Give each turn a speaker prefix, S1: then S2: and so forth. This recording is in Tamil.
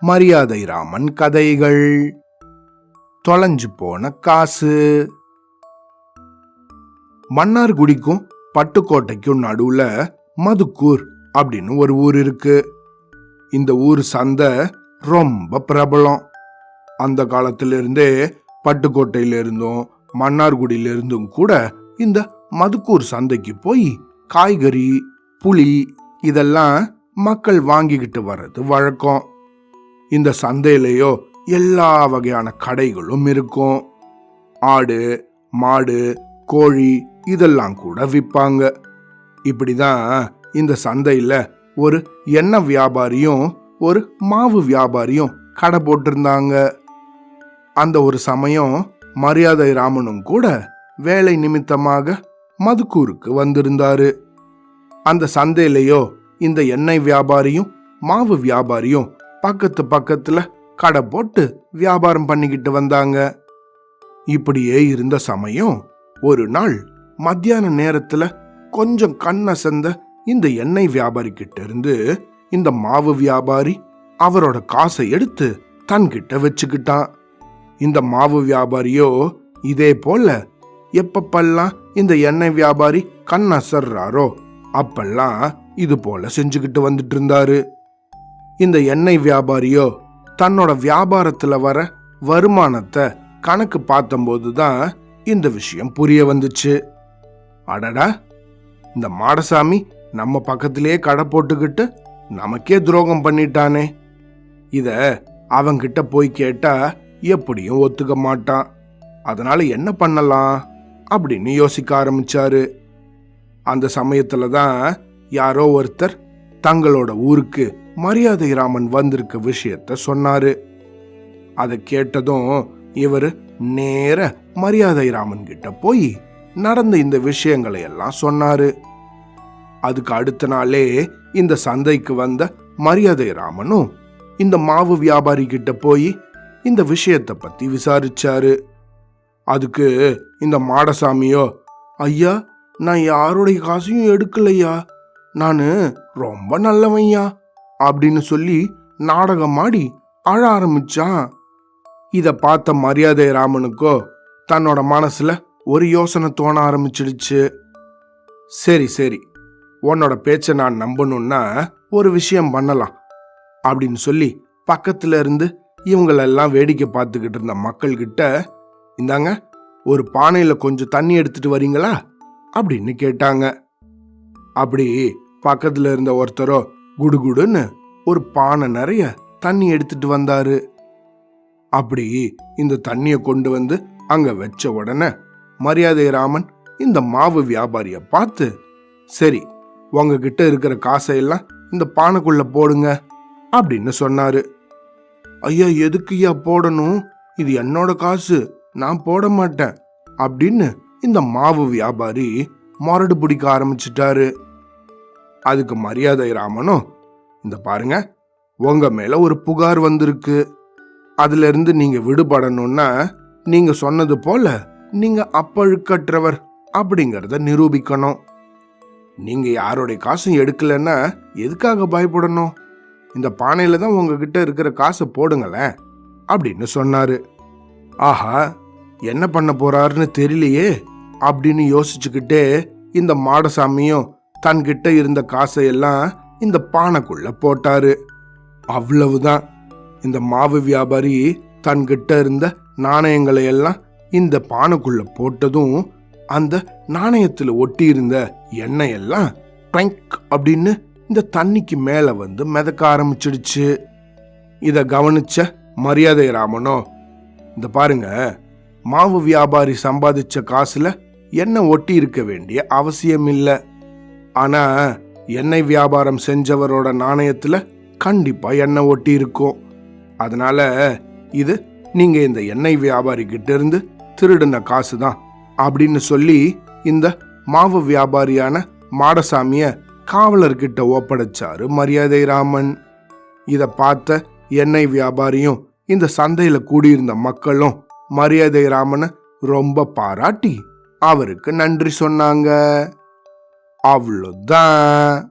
S1: மரியாதை ராமன் கதைகள். தொலைஞ்சு போன காசு. மன்னார்குடிக்கும் பட்டுக்கோட்டைக்கும் நடுவுல மதுக்கூர் அப்படின்னு ஒரு ஊர் இருக்கு. இந்த ஊர் சந்தை ரொம்ப பிரபலம். அந்த காலத்திலிருந்தே பட்டுக்கோட்டையிலிருந்தும் பட்டுக்கோட்டையில இருந்தும் இருந்தும் கூட இந்த மதுக்கூர் சந்தைக்கு போய் காய்கறி புளி இதெல்லாம் மக்கள் வாங்கிக்கிட்டு வர்றது வழக்கம். இந்த சந்தையிலேயோ எல்லா வகையான கடைகளும் இருக்கும். ஆடு மாடு கோழி இதெல்லாம் கூட விற்பாங்க. இப்படிதான் இந்த சந்தையில ஒரு எண்ணெய் வியாபாரியும் ஒரு மாவு வியாபாரியும் கடை போட்டிருந்தாங்க. அந்த ஒரு சமயம் மரியாதை ராமனும் கூட வேலை நிமித்தமாக மதுக்கூருக்கு வந்திருந்தாரு. அந்த சந்தையிலேயோ இந்த எண்ணெய் வியாபாரியும் மாவு வியாபாரியும் பக்கத்து பக்கத்துல கடை போட்டு வியாபாரம் பண்ணிக்கிட்டு வந்தாங்க. இப்படியே இருந்த சமயம் ஒரு நாள் மத்தியான நேரத்துல கொஞ்சம் கண்ணசந்த இந்த எண்ணெய் வியாபாரி கிட்ட இருந்து இந்த மாவு வியாபாரி அவரோட காசை எடுத்து தன்கிட்ட வச்சுக்கிட்டான். இந்த மாவு வியாபாரியோ இதே போல எப்பப்பெல்லாம் இந்த எண்ணெய் வியாபாரி கண் அசர்றாரோ அப்பெல்லாம் இது போல செஞ்சுக்கிட்டு வந்துட்டு இருந்தாரு இந்த எண்ணெய் வியாபாரியோ தன்னோட வியாபாரத்துல வர வருமானத்தை கணக்கு பார்த்தம்போது தான் இந்த விஷயம் புரிய வந்துச்சு. அடடா! இந்த மாடசாமி நம்ம பக்கத்திலேயே கடை போட்டுக்கிட்டு நமக்கே துரோகம் பண்ணிட்டானே. இத அவங்கிட்ட போய் கேட்டா எப்படியும் ஒத்துக்க மாட்டான். அதனால என்ன பண்ணலாம்? அப்படின்னு யோசிக்க ஆரம்பிச்சாரு. அந்த சமயத்துல தான் யாரோ ஒருத்தர் தங்களோட ஊருக்கு மரியாதை ராமன் வந்திருக்க விஷயத்த சொன்னாரு. அதை கேட்டதும் இவர் நேர மரியாதை ராமன் கிட்ட போய் நடந்த இந்த விஷயங்களை எல்லாம் சொன்னாரு. அதுக்கு அடுத்த நாளே இந்த சந்தைக்கு வந்த மரியாதை ராமனும் இந்த மாவு வியாபாரி கிட்ட போய் இந்த விஷயத்தை பத்தி விசாரிச்சாரு. அதுக்கு இந்த மாடசாமியோ ஐயா நான் யாருடைய காசையும் எடுக்கலையா? நான் ரொம்ப நல்லவையா அப்படின்னு சொல்லி நாடகம் ஆடி அழ ஆரம்பிச்சான். இதை பார்த்த மரியாதை ராமனுக்கோ தன்னோட மனசுல ஒரு யோசனை தோண ஆரம்பிச்சிடுச்சு. சரி சரி உன்னோட பேச்சை நான் நம்பணும்னா ஒரு விஷயம் பண்ணலாம் அப்படின்னு சொல்லி பக்கத்துல இருந்து இவங்களெல்லாம் வேடிக்கை பார்த்துக்கிட்டு இருந்த மக்கள்கிட்ட இந்தாங்க ஒரு பானையில கொஞ்சம் தண்ணி எடுத்துட்டு வரீங்களா? அப்படின்னு கேட்டாங்க. அப்படி பக்கத்துல இருந்த ஒருத்தரோ குடுகுடுன்னு ஒரு பானை நிறைய தண்ணி எடுத்துட்டு வந்தாரு. அப்படி இந்த தண்ணிய கொண்டு வந்து அங்க வச்ச உடனே மரியாதை ராமன் இந்த மாவு வியாபாரிய பார்த்து சரி உங்ககிட்ட இருக்கிற காசையெல்லாம் இந்த பானைக்குள்ள போடுங்க அப்படின்னு சொன்னாரு. ஐயா எதுக்குய்யா போடணும்? இது என்னோட காசு நான் போட மாட்டேன் அப்படின்னு இந்த மாவு வியாபாரி மொரடு பிடிக்க ஆரம்பிச்சிட்டாரு. அதுக்கு மரியாதை ராமனும் இந்த பாருங்க உங்க மேல ஒரு புகார் வந்திருக்கு. அதுல இருந்து நீங்க விடுபடணும்னா நீங்க சொன்னது போல நீங்க அப்பழுக்கற்றவர் அப்படிங்கறத நிரூபிக்கணும். நீங்க யாருடைய காசும் எடுக்கலன்னா எதுக்காக பயப்படணும்? இந்த பானையில தான் உங்ககிட்ட இருக்கிற காசை போடுங்களேன் அப்படின்னு சொன்னாரு. ஆஹா என்ன பண்ண போறாருன்னு தெரியலையே. அப்படின்னு யோசிச்சுக்கிட்டே இந்த மாடசாமியும் தன்கிட்ட இருந்த காசையெல்லாம் இந்த பானைக்குள்ள போட்டாரு. அவ்வளவுதான். இந்த மாவு வியாபாரி தன்கிட்ட இருந்த நாணயங்களை எல்லாம் இந்த பானைக்குள்ள போட்டதும் அந்த நாணயத்தில் ஒட்டி இருந்த எண்ணெய் எல்லாம் ட்ரங்க் அப்படின்னு இந்த தண்ணிக்கு மேலே வந்து மிதக்க ஆரம்பிச்சிடுச்சு. இதை கவனிச்ச மரியாதை ராமனோ இந்த பாருங்க மாவு வியாபாரி சம்பாதிச்ச காசுல எண்ணெய் ஒட்டி இருக்க வேண்டிய அவசியம் இல்லை ஆனா எண்ணெய் வியாபாரம் செஞ்சவரோட நாணயத்துல கண்டிப்பா எண்ணெய் ஒட்டி இருக்கும். அதனால இது நீங்க இந்த எண்ணெய் வியாபாரி கிட்ட இருந்து திருடின காசு தான் அப்படின்னு சொல்லி இந்த மாவு வியாபாரியான மாடசாமிய காவலர்கிட்ட ஒப்படைச்சாரு மரியாதை ராமன். இத பார்த்த எண்ணெய் வியாபாரியும் இந்த சந்தையில கூடியிருந்த மக்களும் மரியாதை ராமனை ரொம்ப பாராட்டி அவருக்கு நன்றி சொன்னாங்க. அவ்வளோதான்.